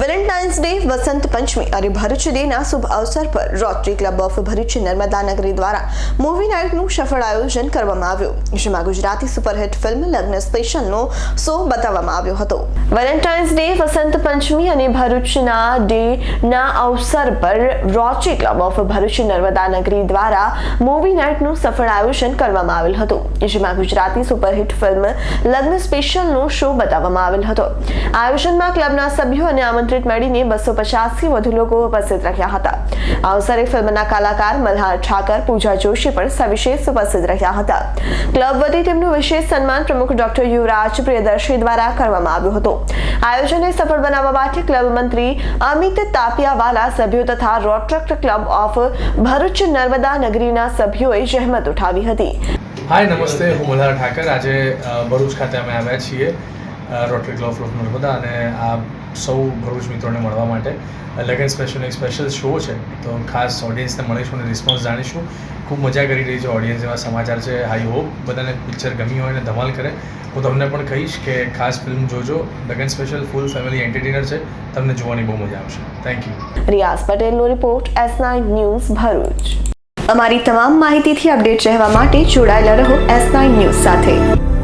Valentine's day, Vasant Panchami અને ભરૂચ ડેના શુભ અવસર પર rotary club of Bharuch Narmada Nagari દ્વારા મૂવી નાઇટનું સફળ આયોજન કરવામાં આવ્યું. જેમાં ગુજરાતી સુપરહિટ ફિલ્મ લગ્ન સ્પેશલનો શો બતાવવામાં આવ્યો હતો. વેલેન્ટાઇન્સ ડે, વસંત પંચમી અને ભરૂચના ડેના અવસર પર rotary club of Bharuch Narmada Nagari દ્વારા મૂવી નાઇટનું સફળ આયોજન કરવામાં આવેલ હતું. જેમાં ગુજરાતી સુપરહિટ ફિલ્મ લગ્ન સ્પેશિયલનો શો બતાવવામાં આવેલ હતો. આયોજનમાં ક્લબના સભ્યો અને આમંત્રિત મળીને બસો પચાસથી વધુ લોકો ઉપસ્થિત રહ્યા હતા. આ અવસરે ફિલ્મના કલાકાર મલ્હાર ઠાકર, પૂજા જોશી પણ સવિશેષ ઉપસ્થિત રહ્યા હતા. ક્લબ વતી તેમનું વિશેષ સન્માન પ્રમુખ ડોક્ટર યુવરાજ પ્રિયદર્શી દ્વારા કરવામાં આવ્યું હતું. આયોજનને સફળ બનાવવા માટે ક્લબ મંત્રી અમિત તાપિયાવાલા, સભ્યો તથા Rotaract club of Bharuch Narmada નગરીના સભ્યોએ જહેમત ઉઠાવી હતી. હાય નમસ્તે, હું મલ્હાર ઠાકર. આજે ભરૂચ ખાતે અમે આવ્યા છીએ. રોટરી ક્લબ ઓફ નર્મદા અને આ સૌ ભરૂચ મિત્રોને મળવા માટે લગન સ્પેશિયલ એક સ્પેશિયલ શો છે. તો ખાસ ઓડિયન્સને મળીશું અને રિસ્પોન્સ જાણીશું. ખૂબ મજા કરી રહી છે ઓડિયન્સ એવા સમાચાર છે. આઈ હોપ બધાને પિક્ચર ગમી હોય અને ધમાલ કરે. હું તમને પણ કહીશ કે ખાસ ફિલ્મ જોજો. લગન સ્પેશિયલ ફૂલ ફેમિલી એન્ટરટેનર છે. તમને જોવાની બહુ મજા આવશે. થેન્ક યુ રિયાઝ પટેલનો report S nine news Bharuch. અમારી તમામ માહિતીથી અપડેટ રહેવા માટે જોડાયેલા રહો એસ નાઇન ન્યૂઝ સાથે.